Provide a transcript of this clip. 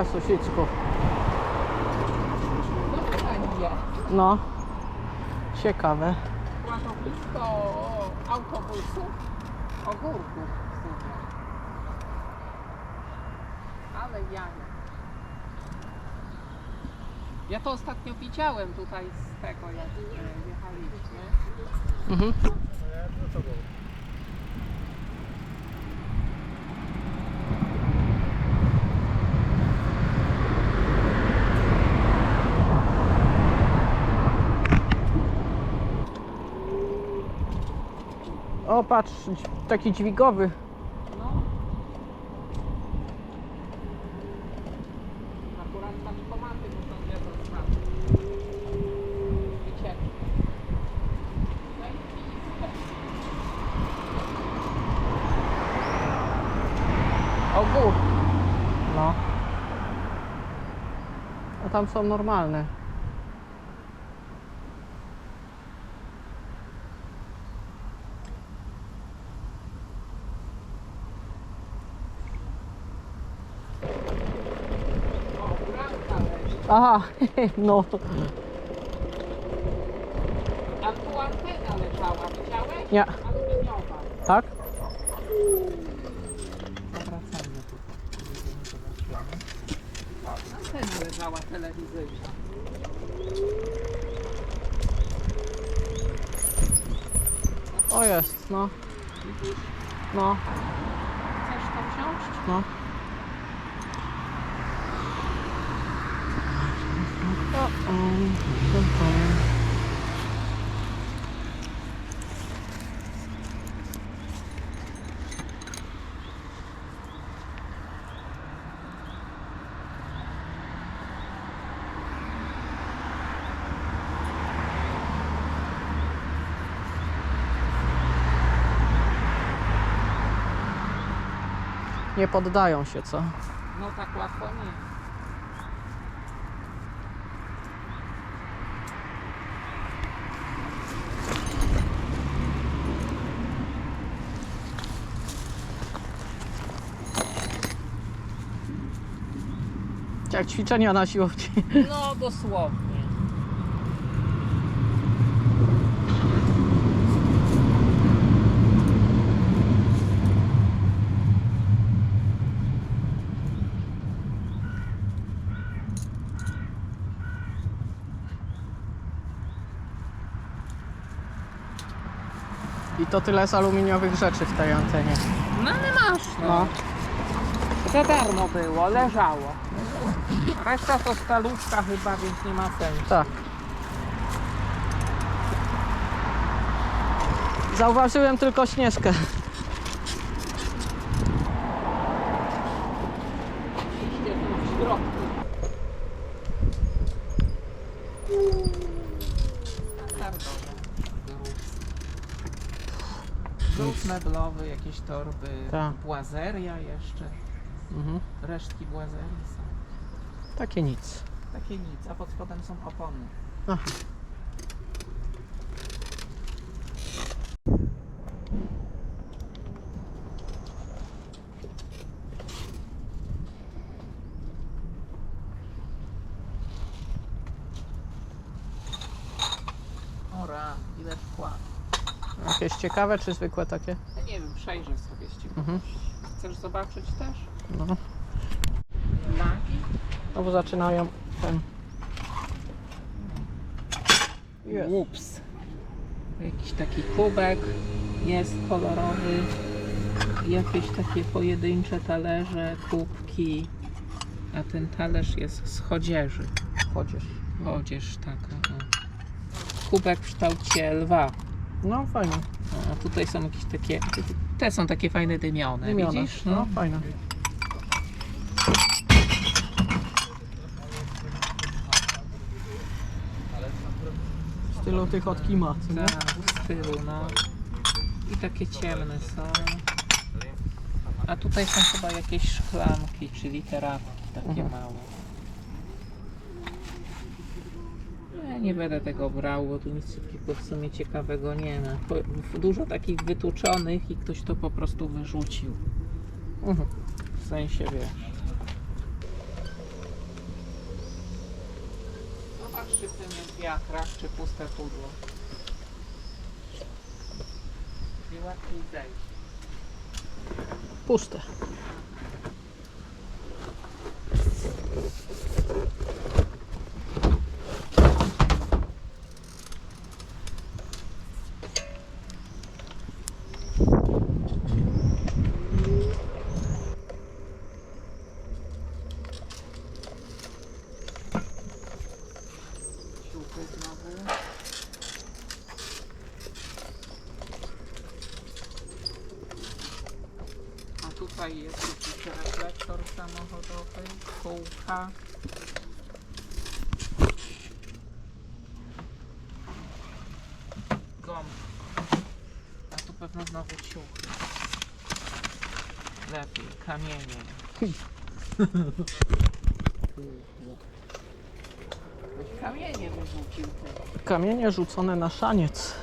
Dobra, sąsiedzko. No fajnie. No. Ciekawe. Ładowisko autobusów, ogórków. Ale jaja. Ja to ostatnio widziałem tutaj z tego, jak e, jechaliśmy. Mhm. O, patrz, taki dźwigowy. No. Akurat tam. No i. No. A tam są normalne. Aha, no. A tu antena leżała, widziałeś? Nie. Aluminiowa. Tak? Zawracamy tu. Antena leżała telewizyjna. O jest, no. No, Chcesz to wziąć? no. Nie poddają się, co? No tak łatwo nie. Jak ćwiczenia na siłowni. No dosłownie. I to tyle z aluminiowych rzeczy w tej antenie. No ale masz No. no. Za darmo było, leżało. Reszta to staluszka chyba, więc nie ma sensu. Tak. Zauważyłem tylko śnieżkę. Iście tu w środku. Standardowe. Meblowy, jakieś torby, Tak. błazeria jeszcze. Mhm. Resztki błazerii są. Takie nic. Takie nic, a pod spodem są opony. Aha. Ora, ile wkład. Jakieś ciekawe czy zwykłe takie? Ja nie wiem, przejrzę sobie z ciekawości. Mhm. Chcesz zobaczyć też? No. No bo zaczynają ten. Ups. Jakiś taki kubek jest kolorowy. Jakieś takie pojedyncze talerze, kubki. A ten talerz jest z chodzieży. Chodzisz. Chodzież taka. O. Kubek w kształcie lwa. No fajnie. A tutaj są jakieś takie. Te są takie fajne dymione, Wymiana. widzisz? No fajne. W stylu tych od Kima, co nie? Tak, w stylu, no. I takie ciemne są. A tutaj są chyba jakieś szklanki, czyli terapki takie Mhm. małe. Ja nie będę tego brał, bo tu nic takiego w sumie ciekawego nie ma. Po- Dużo takich wytłuczonych i ktoś to po prostu wyrzucił. Mhm. W sensie wiesz. Przy tym jest wiatrak, czy puste pudło. I łatwiej zejść. Puste. Siłkę znowu. A tutaj jest jakiś reflektor samochodowy, kółka. Gąb. A tu pewno znowu ciuchy. Lepiej, kamienie. Kamienie wyrzucił. Kamienie rzucone na szaniec.